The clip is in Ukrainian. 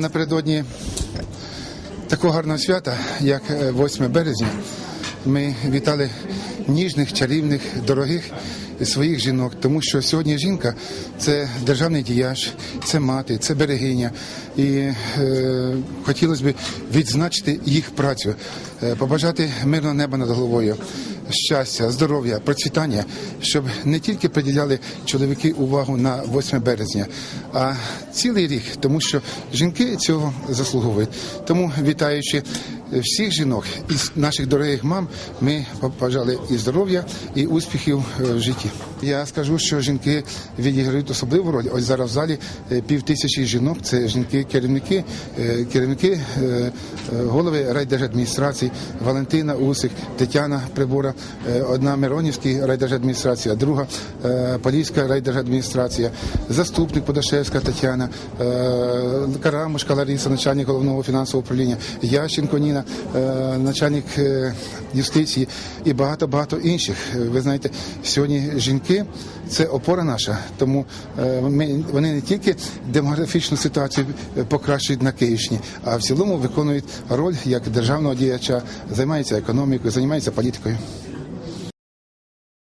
Напередодні такого гарного свята, як е, 8 березня, ми вітали ніжних, чарівних, дорогих своїх жінок, тому що сьогодні жінка це державний діяч, це мати, це берегиня. І е, хотілося б відзначити їх працю, е, побажати мирного неба над головою, щастя, здоров'я, процвітання, щоб не тільки приділяли чоловіки увагу на 8 березня, а цілий рік, тому що жінки цього заслуговують. Тому вітаючи всіх жінок і наших дорогих мам, ми побажали і здоров'я, і успіхів е, в житті. Я скажу, що жінки відіграють особливу роль. Ось зараз в залі е, пів тисячі жінок. Це жінки-керівники, керівники, е, е, голови райдержадміністрації Валентина Усик, Тетяна Прибора, одна Миронівська райдержадміністрація, друга Поліська райдержадміністрація, заступник Подашевська Тетяна, Карамушка Лариса, начальник головного фінансового управління, Ященко Ніна, начальник юстиції і багато багато інших. Ви знаєте, сьогодні жінки це опора наша, тому е, ми вони не тільки демографічну ситуацію е, покращують на Київщині, а в цілому виконують роль як державного діяча, займаються економікою, займаються політикою.